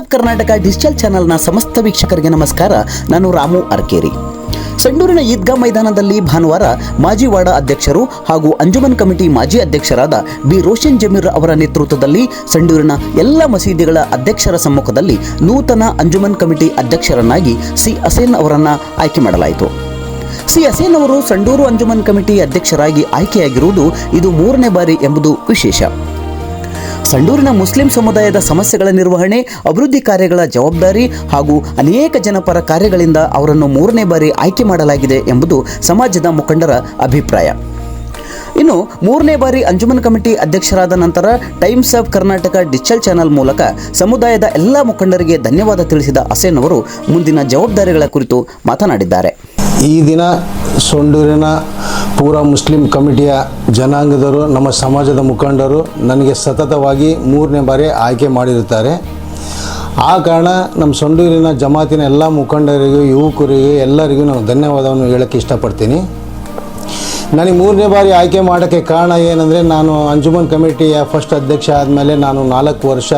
Of Karnataka digital ಚಾನೆಲ್ನ ಸಮಸ್ತ ವೀಕ್ಷಕರಿಗೆ ನಮಸ್ಕಾರ. ನಾನು ರಾಮು ಅರ್ಕೇರಿ. ಸಂಡೂರಿನ ಈದ್ಗಾ ಮೈದಾನದಲ್ಲಿ ಭಾನುವಾರ ಮಾಜಿ ವಾರ್ಡ ಅಧ್ಯಕ್ಷರು ಹಾಗೂ ಅಂಜುಮನ್ ಕಮಿಟಿ ಮಾಜಿ ಅಧ್ಯಕ್ಷರಾದ ಬಿ. ರೋಷನ್ ಜಮೀರ್ ಅವರ ನೇತೃತ್ವದಲ್ಲಿ ಸಂಡೂರಿನ ಎಲ್ಲ ಮಸೀದಿಗಳ ಅಧ್ಯಕ್ಷರ ಸಮ್ಮುಖದಲ್ಲಿ ನೂತನ ಅಂಜುಮನ್ ಕಮಿಟಿ ಅಧ್ಯಕ್ಷರನ್ನಾಗಿ ಸಿ. ಅಸೇನ್ ಅವರನ್ನು ಆಯ್ಕೆ ಮಾಡಲಾಯಿತು. ಸಿ. ಅಸೇನ್ ಅವರು ಸಂಡೂರು ಅಂಜುಮನ್ ಕಮಿಟಿ ಅಧ್ಯಕ್ಷರಾಗಿ ಆಯ್ಕೆಯಾಗಿರುವುದು ಇದು ಮೂರನೇ ಬಾರಿ ಎಂಬುದು ವಿಶೇಷ. ಸಂಡೂರಿನ ಮುಸ್ಲಿಂ ಸಮುದಾಯದ ಸಮಸ್ಯೆಗಳ ನಿರ್ವಹಣೆ, ಅಭಿವೃದ್ಧಿ ಕಾರ್ಯಗಳ ಜವಾಬ್ದಾರಿ ಹಾಗೂ ಅನೇಕ ಜನಪರ ಕಾರ್ಯಗಳಿಂದ ಅವರನ್ನು ಮೂರನೇ ಬಾರಿ ಆಯ್ಕೆ ಮಾಡಲಾಗಿದೆ ಎಂಬುದು ಸಮಾಜದ ಮುಖಂಡರ ಅಭಿಪ್ರಾಯ. ಇನ್ನು ಮೂರನೇ ಬಾರಿ ಅಂಜುಮನ್ ಕಮಿಟಿ ಅಧ್ಯಕ್ಷರಾದ ನಂತರ Times of Karnataka digital channel ಮೂಲಕ ಸಮುದಾಯದ ಎಲ್ಲ ಮುಖಂಡರಿಗೆ ಧನ್ಯವಾದ ತಿಳಿಸಿದ ಅಸೇನ್ ಅವರು ಮುಂದಿನ ಜವಾಬ್ದಾರಿಗಳ ಕುರಿತು ಮಾತನಾಡಿದ್ದಾರೆ. ಈ ದಿನ ಸೊಂಡೂರಿನ ಪೂರ ಮುಸ್ಲಿಂ ಕಮಿಟಿಯ ಜನಾಂಗದವರು, ನಮ್ಮ ಸಮಾಜದ ಮುಖಂಡರು ನನಗೆ ಸತತವಾಗಿ ಮೂರನೇ ಬಾರಿ ಆಯ್ಕೆ ಮಾಡಿರುತ್ತಾರೆ. ಆ ಕಾರಣ ನಮ್ಮ ಸೊಂಡೂರಿನ ಜಮಾತಿನ ಎಲ್ಲ ಮುಖಂಡರಿಗೂ, ಯುವಕರಿಗೂ, ಎಲ್ಲರಿಗೂ ನಾನು ಧನ್ಯವಾದವನ್ನು ಹೇಳೋಕ್ಕೆ ಇಷ್ಟಪಡ್ತೀನಿ. ನನಗೆ ಮೂರನೇ ಬಾರಿ ಆಯ್ಕೆ ಮಾಡೋಕ್ಕೆ ಕಾರಣ ಏನಂದರೆ, ನಾನು ಅಂಜುಮನ್ ಕಮಿಟಿಯ ಫಸ್ಟ್ ಅಧ್ಯಕ್ಷ ಆದಮೇಲೆ ನಾನು ನಾಲ್ಕು ವರ್ಷ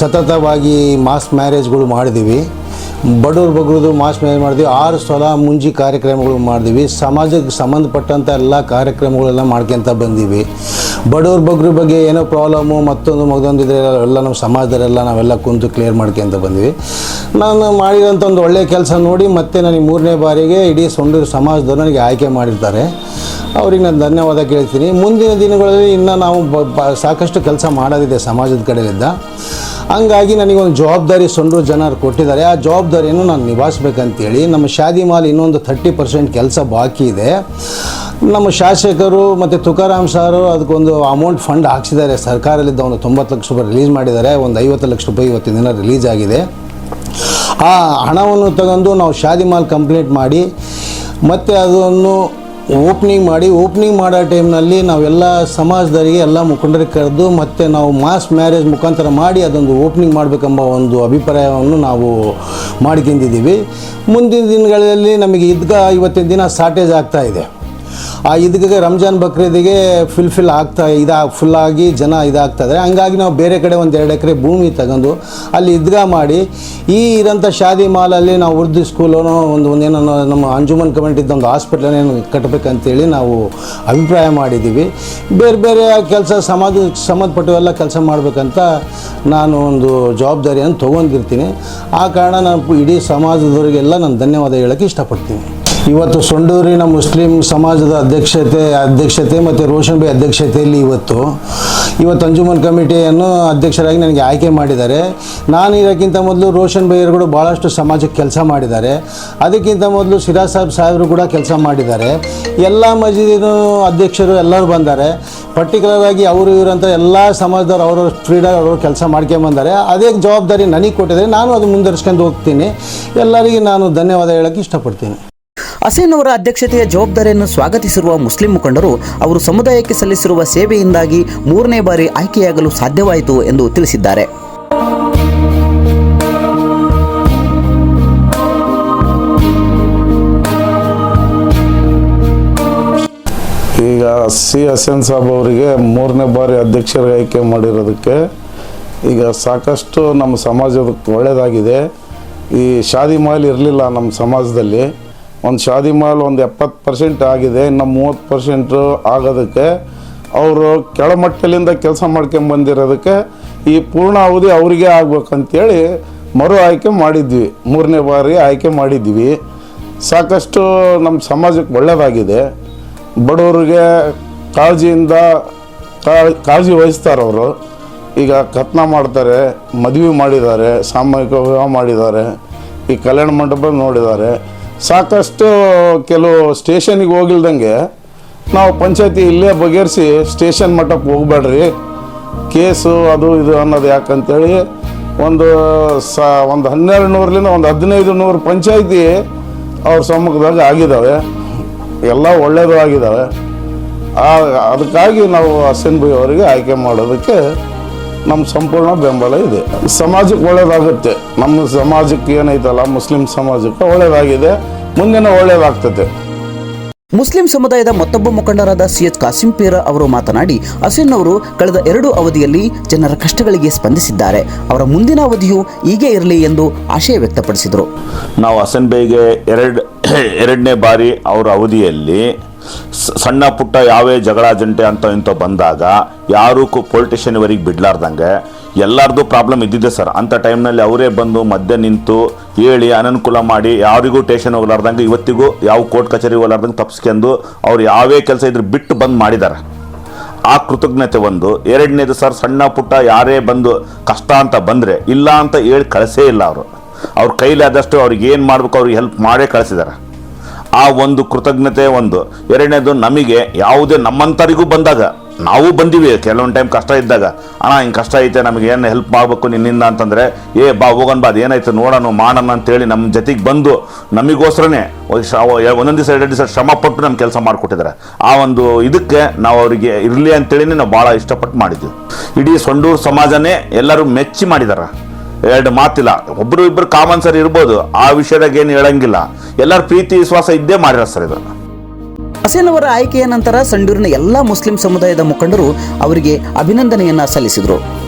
ಸತತವಾಗಿ ಮಾಸ್ ಮ್ಯಾರೇಜ್ಗಳು ಮಾಡಿದ್ದೀವಿ. ಬಡವ್ರ ಬಗ್ರದು, ಮಾಸ್ ಮೇಲೆ ಮಾಡಿದ್ವಿ ಆರು ಸಲ ಮುಂಜಿ ಕಾರ್ಯಕ್ರಮಗಳು ಮಾಡಿದ್ವಿ. ಸಮಾಜಕ್ಕೆ ಸಂಬಂಧಪಟ್ಟಂಥ ಎಲ್ಲ ಕಾರ್ಯಕ್ರಮಗಳೆಲ್ಲ ಮಾಡ್ಕೊತ ಬಂದೀವಿ. ಬಡವ್ರ ಬಗ್ರ ಬಗ್ಗೆ ಏನೋ ಪ್ರಾಬ್ಲಮ್ಮು ಮತ್ತೊಂದು ಮಗದೊಂದು ಇದ್ರೆ ಎಲ್ಲ ನಮ್ಮ ಸಮಾಜದಲ್ಲೆಲ್ಲ ನಾವೆಲ್ಲ ಕುಂತು ಕ್ಲಿಯರ್ ಮಾಡ್ಕೊಂತ ಬಂದ್ವಿ. ನಾನು ಮಾಡಿರೋಂಥ ಒಂದು ಒಳ್ಳೆಯ ಕೆಲಸ ನೋಡಿ ಮತ್ತೆ ನನಗೆ ಮೂರನೇ ಬಾರಿಗೆ ಇಡೀ ಸೊಂಡೂರು ಸಮಾಜದವ್ರು ನನಗೆ ಆಯ್ಕೆ ಮಾಡಿರ್ತಾರೆ. ಅವ್ರಿಗೆ ನಾನು ಧನ್ಯವಾದ ಕೇಳ್ತೀನಿ. ಮುಂದಿನ ದಿನಗಳಲ್ಲಿ ಇನ್ನೂ ನಾವು ಸಾಕಷ್ಟು ಕೆಲಸ ಮಾಡೋದಿದೆ ಸಮಾಜದ ಕಡೆಯಿಂದ ಹಂಗಾಗಿ ನನಗೊಂದು ಜವಾಬ್ದಾರಿ ಸೊಂಡ್ರು ಜನರು ಕೊಟ್ಟಿದ್ದಾರೆ. ಆ ಜವಾಬ್ದಾರಿಯನ್ನು ನಾನು ನಿಭಾಯಿಸ್ಬೇಕಂತೇಳಿ ನಮ್ಮ ಶಾದಿ ಮಾಲ್ ಇನ್ನೊಂದು ಥರ್ಟಿ ಪರ್ಸೆಂಟ್ ಕೆಲಸ ಬಾಕಿ ಇದೆ. ನಮ್ಮ ಶಾಸಕರು ಮತ್ತು ತುಕಾರಾಮ್ ಸಾರು ಅದಕ್ಕೊಂದು ಅಮೌಂಟ್ ಫಂಡ್ ಹಾಕ್ಸಿದ್ದಾರೆ. ಸರ್ಕಾರದಿಂದ ಒಂದು ತೊಂಬತ್ತು ಲಕ್ಷ ರೂಪಾಯಿ ರಿಲೀಸ್ ಮಾಡಿದ್ದಾರೆ. ಒಂದು ಐವತ್ತು ಲಕ್ಷ ರೂಪಾಯಿ ಇವತ್ತಿನ ದಿನ ರಿಲೀಸ್ ಆಗಿದೆ. ಆ ಹಣವನ್ನು ತಗೊಂಡು ನಾವು ಶಾದಿ ಮಾಲ್ ಕಂಪ್ಲೀಟ್ ಮಾಡಿ ಮತ್ತು ಅದನ್ನು ಓಪ್ನಿಂಗ್ ಮಾಡಿ, ಓಪ್ನಿಂಗ್ ಮಾಡೋ ಟೈಮ್ನಲ್ಲಿ ನಾವೆಲ್ಲ ಸಮಾಜದವರಿಗೆ ಎಲ್ಲ ಮುಖಂಡರಿಗೆ ಕರೆದು ಮತ್ತು ನಾವು ಮಾಸ್ ಮ್ಯಾರೇಜ್ ಮುಖಾಂತರ ಮಾಡಿ ಅದೊಂದು ಓಪ್ನಿಂಗ್ ಮಾಡಬೇಕೆಂಬ ಒಂದು ಅಭಿಪ್ರಾಯವನ್ನು ನಾವು ಮಾಡ್ಕೊಂಡಿದ್ದೀವಿ. ಮುಂದಿನ ದಿನಗಳಲ್ಲಿ ನಮಗೆ ಇದ್ಗ ಇವತ್ತಿನ ದಿನ ಶಾರ್ಟೇಜ್ ಆಗ್ತಾಯಿದೆ ಇದಕ್ಕೆ ರಂಜಾನ್ ಬಕ್ರೀದಿಗೆ ಫಿಲ್ಫಿಲ್ ಆಗ್ತಾ ಇದಾ ಫುಲ್ಲಾಗಿ ಜನ ಇದಾಗ್ತಾ ಇದ್ದಾರೆ ಹಂಗಾಗಿ ನಾವು ಬೇರೆ ಕಡೆ ಒಂದು ಎರಡು ಎಕರೆ ಭೂಮಿ ತಗೊಂಡು ಅಲ್ಲಿ ಇದ್ಗಾ ಮಾಡಿ, ಈ ಇರೋಂಥ ಶಾದಿ ಮಾಲಲ್ಲಿ ನಾವು ಉರ್ದು ಸ್ಕೂಲೋ ಒಂದು ಒಂದೇನೋ ನಮ್ಮ ಅಂಜುಮನ್ ಕಮಿಟಿದ್ದು ಒಂದು ಹಾಸ್ಪಿಟ್ಲನ್ನೇನು ಕಟ್ಟಬೇಕಂತೇಳಿ ನಾವು ಅಭಿಪ್ರಾಯ ಮಾಡಿದ್ದೀವಿ ಬೇರೆ ಬೇರೆ ಕೆಲಸ ಸಮಾಜಕ್ಕೆ ಸಂಬಂಧಪಟ್ಟವೆಲ್ಲ ಕೆಲಸ ಮಾಡಬೇಕಂತ ನಾನು ಒಂದು ಜವಾಬ್ದಾರಿಯನ್ನು ತೊಗೊಂಡಿರ್ತೀನಿ. ಆ ಕಾರಣ ನಾನು ಇಡೀ ಸಮಾಜದವರಿಗೆಲ್ಲ ನಾನು ಧನ್ಯವಾದ ಹೇಳೋಕ್ಕೆ ಇಷ್ಟಪಡ್ತೀನಿ. ಇವತ್ತು ಸೊಂಡೂರಿನ ಮುಸ್ಲಿಂ ಸಮಾಜದ ಅಧ್ಯಕ್ಷತೆ ಅಧ್ಯಕ್ಷತೆ ಮತ್ತು ರೋಷನ್ ಬೈ ಅಧ್ಯಕ್ಷತೆಯಲ್ಲಿ ಇವತ್ತು ಇವತ್ತು ಅಂಜುಮನ್ ಕಮಿಟಿಯನ್ನು ಅಧ್ಯಕ್ಷರಾಗಿ ನನಗೆ ಆಯ್ಕೆ ಮಾಡಿದ್ದಾರೆ. ನಾನು ಇದಕ್ಕಿಂತ ಮೊದಲು ರೋಷನ್ ಬೈಯರ್ಗಳು ಭಾಳಷ್ಟು ಸಮಾಜಕ್ಕೆ ಕೆಲಸ ಮಾಡಿದ್ದಾರೆ. ಅದಕ್ಕಿಂತ ಮೊದಲು ಸಿರಾ ಸಾಹೇಬ್ ಸಾಹೇಬರು ಕೂಡ ಕೆಲಸ ಮಾಡಿದ್ದಾರೆ. ಎಲ್ಲ ಮಸೀದಿನ ಅಧ್ಯಕ್ಷರು ಎಲ್ಲರೂ ಬಂದಾರೆ ಪರ್ಟಿಕ್ಯುಲರ್ ಆಗಿ ಅವರು ಇವರು ಅಂತ ಎಲ್ಲ ಸಮಾಜದವ್ರು ಅವರವ್ರ ಫ್ರೀಡಾಗಿ ಅವರು ಕೆಲಸ ಮಾಡ್ಕೊಂಬಂದ್ದಾರೆ ಅದೇ ಜವಾಬ್ದಾರಿ ನನಗೆ ಕೊಟ್ಟಿದ್ದಾರೆ. ನಾನು ಅದು ಮುಂದುವರಿಸ್ಕೊಂಡು ಹೋಗ್ತೀನಿ. ಎಲ್ಲರಿಗೆ ನಾನು ಧನ್ಯವಾದ ಹೇಳೋಕ್ಕೆ ಇಷ್ಟಪಡ್ತೀನಿ. ಅಸೇನ್ ಅವರ ಅಧ್ಯಕ್ಷತೆಯ ಜವಾಬ್ದಾರಿಯನ್ನು ಸ್ವಾಗತಿಸಿರುವ ಮುಸ್ಲಿಂ ಮುಖಂಡರು ಅವರು ಸಮುದಾಯಕ್ಕೆ ಸಲ್ಲಿಸಿರುವ ಸೇವೆಯಿಂದಾಗಿ ಮೂರನೇ ಬಾರಿ ಆಯ್ಕೆಯಾಗಲು ಸಾಧ್ಯವಾಯಿತು ಎಂದು ತಿಳಿಸಿದ್ದಾರೆ. ಈಗ ಸಿ ಹಸೇನ್ ಸಾಬ್ ಅವರಿಗೆ ಮೂರನೇ ಬಾರಿ ಅಧ್ಯಕ್ಷರ ಆಯ್ಕೆ ಮಾಡಿರೋದಕ್ಕೆ ಈಗ ಸಾಕಷ್ಟು ನಮ್ಮ ಸಮಾಜದ ಒಳ್ಳೆಯದಾಗಿದೆ ಈ ಶಾದಿ ಮಾಲ್ ಇರಲಿಲ್ಲ ನಮ್ಮ ಸಮಾಜದಲ್ಲಿ. ಒಂದು ಶಾದಿ ಮಾಲ್ ಒಂದು ಎಪ್ಪತ್ತು ಪರ್ಸೆಂಟ್ ಆಗಿದೆ, ಇನ್ನು ಮೂವತ್ತು ಪರ್ಸೆಂಟು ಆಗೋದಕ್ಕೆ ಅವರು ಕೆಳಮಟ್ಟಲಿಂದ ಕೆಲಸ ಮಾಡ್ಕೊಂಡು ಬಂದಿರೋದಕ್ಕೆ ಈ ಪೂರ್ಣ ಅವಧಿ ಅವರಿಗೆ ಆಗ್ಬೇಕಂತೇಳಿ ಮರು ಆಯ್ಕೆ ಮಾಡಿದ್ವಿ, ಮೂರನೇ ಬಾರಿ ಆಯ್ಕೆ ಮಾಡಿದ್ವಿ. ಸಾಕಷ್ಟು ನಮ್ಮ ಸಮಾಜಕ್ಕೆ ಒಳ್ಳೆಯದಾಗಿದೆ ಬಡವರಿಗೆ ಕಾಳಜಿಯಿಂದ ಕಾಳಜಿ ವಹಿಸ್ತಾರೆ ಅವರು. ಈಗ ಕತ್ನ ಮಾಡ್ತಾರೆ, ಮದುವೆ ಮಾಡಿದ್ದಾರೆ, ಸಾಮೂಹಿಕ ವಿವಾಹ ಮಾಡಿದ್ದಾರೆ, ಈ ಕಲ್ಯಾಣ ಮಂಟಪ ನೋಡಿದ್ದಾರೆ. ಸಾಕಷ್ಟು ಕೆಲವು ಸ್ಟೇಷನಿಗೆ ಹೋಗಿಲ್ದಂಗೆ ನಾವು ಪಂಚಾಯತಿ ಇಲ್ಲೇ ಬಗೆಹರಿಸಿ ಸ್ಟೇಷನ್ ಮಟ್ಟಕ್ಕೆ ಹೋಗ್ಬೇಡ್ರಿ. ಕೇಸು ಅದು ಇದು ಅನ್ನೋದು ಯಾಕಂತೇಳಿ ಒಂದು ಸ ಒಂದು ಹನ್ನೆರಡು ನೂರಲಿಂದ ಒಂದು ಹದಿನೈದು ನೂರು ಪಂಚಾಯತಿ ಅವ್ರ ಸಮ್ಮುಖದಾಗ ಆಗಿದ್ದಾವೆ. ಎಲ್ಲ ಒಳ್ಳೆಯದು ಆಗಿದ್ದಾವೆ. ಅದಕ್ಕಾಗಿ ನಾವು ಬೈ ಅವರಿಗೆ ಆಯ್ಕೆ ಮಾಡೋದಕ್ಕೆ ನಮ್ಮ ಸಂಪೂರ್ಣ ಬೆಂಬಲ ಇದೆ. ಸಮಾಜಕ್ಕೆ ಒಳ್ಳೇದಾಗುತ್ತೆ. ನಮ್ಮ ಸಮಾಜಕ್ಕೆ ಏನೈತಲ್ಲ ಮುಸ್ಲಿಂ ಸಮಾಜಕ್ಕೆ ಒಳ್ಳೇದಾಗಿದೆ. ಮುಂದಿನ ಒಳ್ಳೇದಾಗ್ತದೆ. ಮುಸ್ಲಿಂ ಸಮುದಾಯದ ಮತ್ತೊಬ್ಬ ಮುಖಂಡರಾದ ಸಿ ಎಚ್ ಕಾಸಿಂ ಪೀರ ಅವರು ಮಾತನಾಡಿ ಹಸೀನ್ ಅವರು ಕಳೆದ ಎರಡು ಅವಧಿಯಲ್ಲಿ ಜನರ ಕಷ್ಟಗಳಿಗೆ ಸ್ಪಂದಿಸಿದ್ದಾರೆ. ಅವರ ಮುಂದಿನ ಅವಧಿಯು ಹೀಗೆ ಇರಲಿ ಎಂದು ಆಶಯ ವ್ಯಕ್ತಪಡಿಸಿದರು. ನಾವು ಹಸನ್ ಬೇಗೆ ಎರಡು ಎರಡನೇ ಬಾರಿ ಅವರ ಅವಧಿಯಲ್ಲಿ ಸಣ್ಣ ಪುಟ್ಟ ಯಾವೇ ಜಗಳ ಜಂಟೆ ಅಂತ ಇಂಥ ಬಂದಾಗ ಯಾರೂ ಪೊಲಿಟಿಷಿಯನ್ ಪೊಲಿಟಿಷಿಯನ್ವರೆಗೆ ಬಿಡ್ಲಾರ್ದಂಗೆ ಎಲ್ಲರದು ಪ್ರಾಬ್ಲಮ್ ಇದ್ದಿದೆ ಸರ್. ಅಂಥ ಟೈಮ್ನಲ್ಲಿ ಅವರೇ ಬಂದು ಮಧ್ಯೆ ನಿಂತು ಹೇಳಿ ಅನನುಕೂಲ ಮಾಡಿ ಯಾರಿಗೂ ಟೇಷನ್ ಹೋಗ್ಲಾರ್ದಂಗೆ ಇವತ್ತಿಗೂ ಯಾವ ಕೋರ್ಟ್ ಕಚೇರಿ ಹೋಗ್ಲಾರ್ದಂಗೆ ತಪ್ಸ್ಕೊಂಡು ಅವ್ರು ಯಾವೇ ಕೆಲಸ ಇದ್ರೆ ಬಿಟ್ಟು ಬಂದ್ ಮಾಡಿದ್ದಾರೆ ಆ ಕೃತಜ್ಞತೆ ಒಂದು. ಎರಡನೇದು ಸರ್, ಸಣ್ಣ ಪುಟ್ಟ ಯಾರೇ ಬಂದು ಕಷ್ಟ ಅಂತ ಬಂದರೆ ಇಲ್ಲ ಅಂತ ಹೇಳಿ ಕಳಿಸೇ ಇಲ್ಲ ಅವರು. ಅವ್ರ ಕೈಲಾದಷ್ಟು ಅವ್ರಿಗೆ ಏನು ಮಾಡಬೇಕು ಅವ್ರಿಗೆ ಹೆಲ್ಪ್ ಮಾಡೇ ಕಳಿಸಿದ್ದಾರೆ ಆ ಒಂದು ಕೃತಜ್ಞತೆ ಒಂದು. ಎರಡನೇದು ನಮಗೆ ಯಾವುದೇ ನಮ್ಮಂಥರಿಗೂ ಬಂದಾಗ, ನಾವು ಬಂದಿವಿ, ಕೆಲವೊಂದು ಟೈಮ್ ಕಷ್ಟ ಇದ್ದಾಗ. ಅಣ್ಣ, ಹಿಂಗೆ ಕಷ್ಟ ಐತೆ, ನಮಗೆ ಏನು ಹೆಲ್ಪ್ ಮಾಡಬೇಕು ನಿನ್ನಿಂದ? ಅಂತಂದರೆ, ಏ, ಬಾ ಹೋಗೋಣ ಬಾ ಅದೇನಾಯ್ತು ನೋಡೋಣ, ಮಾಡೋಣ ಅಂತೇಳಿ ನಮ್ಮ ಜೊತೆಗೆ ಬಂದು ನಮಗೋಸ್ಕರನೇ ಒಂದೊಂದು ದಿವಸ, ಎರಡು ದಿವಸ ಶ್ರಮ ಪಟ್ಟು ನಮ್ಮ ಕೆಲಸ ಮಾಡಿಕೊಟ್ಟಿದ್ದಾರೆ ಆ ಒಂದು ಇದಕ್ಕೆ ನಾವು ಅವರಿಗೆ ಇರಲಿ ಅಂತೇಳಿನೇ ನಾವು ಭಾಳ ಇಷ್ಟಪಟ್ಟು ಮಾಡಿದ್ವಿ. ಇಡೀ ಸೊಂಡೂರು ಸಮಾಜನೇ ಎಲ್ಲರೂ ಮೆಚ್ಚಿ ಮಾಡಿದ್ದಾರೆ ಎರಡು ಮಾತಿಲ್ಲ. ಒಬ್ರು ಇಬ್ರು ಕಾಮನ್ ಸರ್ ಇರ್ಬೋದು. ಆ ವಿಷಯದಾಗ ಏನು ಹೇಳಂಗಿಲ್ಲ. ಎಲ್ಲರ ಪ್ರೀತಿ, ವಿಶ್ವಾಸ ಇದ್ದೇ ಮಾಡಿರೋ ಸರ್ ಇದನ್ನು ಹಸೇನ್ ಅವರ ಆಯ್ಕೆಯ ನಂತರ ಸಂಡೂರಿನ ಎಲ್ಲ ಮುಸ್ಲಿಂ ಸಮುದಾಯದ ಮುಖಂಡರು ಅವರಿಗೆ ಅಭಿನಂದನೆಯನ್ನ ಸಲ್ಲಿಸಿದರು.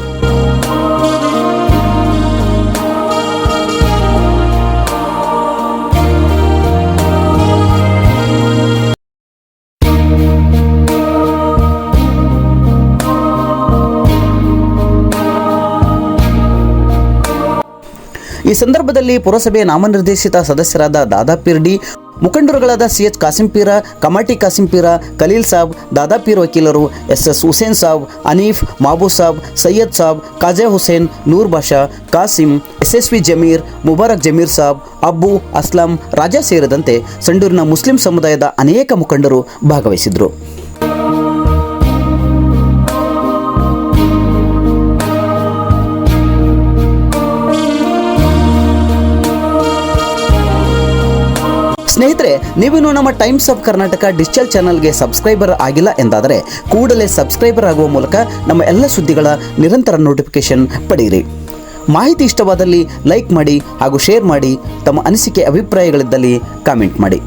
ಈ ಸಂದರ್ಭದಲ್ಲಿ ಪುರಸಭೆ ನಾಮನಿರ್ದೇಶಿತ ಸದಸ್ಯರಾದ ದಾದಾ ಪಿರ್ಡಿ ಮುಖಂಡರುಗಳಾದ ಸಿಎಚ್ ಕಾಸಿಂಪೀರ, ಕಮಾಟಿ ಕಾಸಿಂಪೀರ, ಖಲೀಲ್ ಸಾಬ್ ದಾದಾ ಪೀರ್ ವಕೀಲರು S S Hussain Sab, Anif Mabu Sab, Syed Sab Kaja Hussain, Noor Basha, Kasim S S V Jameer, Mubarak Jameer Sab, Abbu Aslam, Raja ಸೇರಿದಂತೆ ಸಂಡೂರಿನ ಮುಸ್ಲಿಂ ಸಮುದಾಯದ ಅನೇಕ ಮುಖಂಡರು ಭಾಗವಹಿಸಿದ್ರು ಸ್ನೇಹಿತರೆ, ನೀವಿನ್ನು ನಮ್ಮ ಟೈಮ್ಸ್ ಆಫ್ ಕರ್ನಾಟಕ ಡಿಜಿಟಲ್ ಚಾನಲ್ಗೆ ಸಬ್ಸ್ಕ್ರೈಬರ್ ಆಗಿಲ್ಲ ಎಂದಾದರೆ ಕೂಡಲೇ ಸಬ್ಸ್ಕ್ರೈಬರ್ ಆಗುವ ಮೂಲಕ ನಮ್ಮ ಎಲ್ಲ ಸುದ್ದಿಗಳ ನಿರಂತರ ನೋಟಿಫಿಕೇಶನ್ ಪಡೆಯಿರಿ. ಮಾಹಿತಿ ಇಷ್ಟವಾದಲ್ಲಿ ಲೈಕ್ ಮಾಡಿ ಹಾಗೂ ಶೇರ್ ಮಾಡಿ ತಮ್ಮ ಅನಿಸಿಕೆ, ಅಭಿಪ್ರಾಯಗಳಿದ್ದಲ್ಲಿ ಕಾಮೆಂಟ್ ಮಾಡಿ.